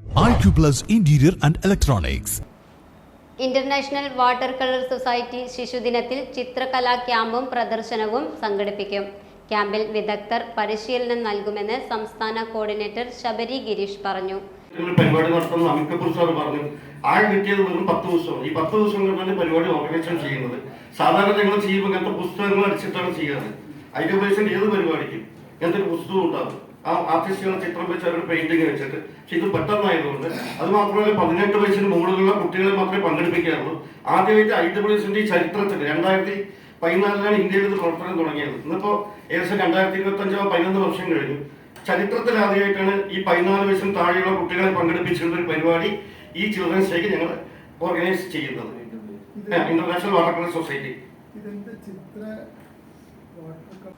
Acuplus Interior and Electronics. International water colour society ശിശുദിനത്തിൽ ചിത്രകലാ ക്യാമ്പും പ്രദർശനവും സംഘടിപ്പിക്കും ക്യാമ്പിൽ വിദഗ്ധർ പരിശീലനം നൽകുമെന്ന് സംസ്ഥാന കോർഡിനേറ്റർ ശബരി ഗിരീഷ് പറഞ്ഞു ഒരു പരിപാടി നടത്തുന്ന അമിക്കപ്പൂർ സാർ പറഞ്ഞു ആൾ കിട്ടിയത് വെറും പത്ത് ദിവസമാണ് ഈ പത്ത് ദിവസം കൊണ്ടാണ് പരിപാടി ഓർഗനൈസേഷൻ ചെയ്യുന്നത്. സാധാരണ ഞങ്ങൾ ചെയ്യുമ്പോൾ ഇങ്ങനത്തെ പുസ്തകങ്ങൾ അടിച്ചിട്ടാണ് ചെയ്യാറ് അതിന്റെ ഉപദേശം ഏത് പരിപാടിക്കും? ഇങ്ങനത്തെ ഒരു പുസ്തകം ഉണ്ടാകും ആ ആർട്ടിസ്റ്റുകൾ ചിത്രം വെച്ച് അവർ പെയിന്റിങ് വെച്ചിട്ട്. പക്ഷെ ഇത് പെട്ടെന്നായതുകൊണ്ട് അത് മാത്രമല്ല പതിനെട്ട് വയസ്സിന് മുകളിലുള്ള കുട്ടികളെ മാത്രമേ പങ്കെടുപ്പിക്കാറുള്ളൂ. ആദ്യമായിട്ട് ഐ ഡബ്ല്യൂസിന്റെ ഈ ചരിത്രത്തിൽ രണ്ടായിരത്തി പതിനാലിലാണ് ഇന്ത്യയിൽ ഇത് പ്രവർത്തനം തുടങ്ങിയത്. ഇന്നിപ്പോ ഏകദേശം രണ്ടായിരത്തി ഇരുപത്തി അഞ്ചോ പതിനൊന്ന് വർഷം കഴിഞ്ഞു. ചരിത്രത്തിൽ ആദ്യമായിട്ടാണ് ഈ പതിനാല് വയസ്സിന് താഴെയുള്ള കുട്ടികളെ പങ്കെടുപ്പിച്ചിരുന്ന ഒരു പരിപാടി ഈ ചിൽഡ്രൻസ് ഡേക്ക് ഞങ്ങൾ ഓർഗനൈസ് ചെയ്യുന്നത്. ഇന്റർനാഷണൽ വാട്ടർ കളർ സൊസൈറ്റി ഇതിന്റെ ചിത്ര വാട്ടർ കളർ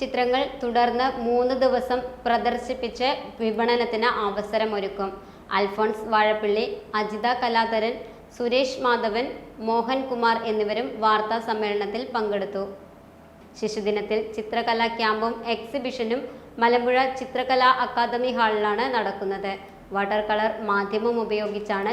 ചിത്രങ്ങൾ തുടർന്ന് മൂന്ന് ദിവസം പ്രദർശിപ്പിച്ച് വിപണനത്തിന് അവസരമൊരുക്കും. അൽഫോൺസ് വാഴപ്പിള്ളി അജിത കലാധരൻ സുരേഷ് മാധവൻ മോഹൻകുമാർ എന്നിവരും വാർത്താ സമ്മേളനത്തിൽ പങ്കെടുത്തു. ശിശുദിനത്തിൽ ചിത്രകലാ ക്യാമ്പും എക്സിബിഷനും മലമ്പുഴ ചിത്രകലാ അക്കാദമി ഹാളിലാണ് നടക്കുന്നത്. വാട്ടർ കളർ മാധ്യമം ഉപയോഗിച്ചാണ്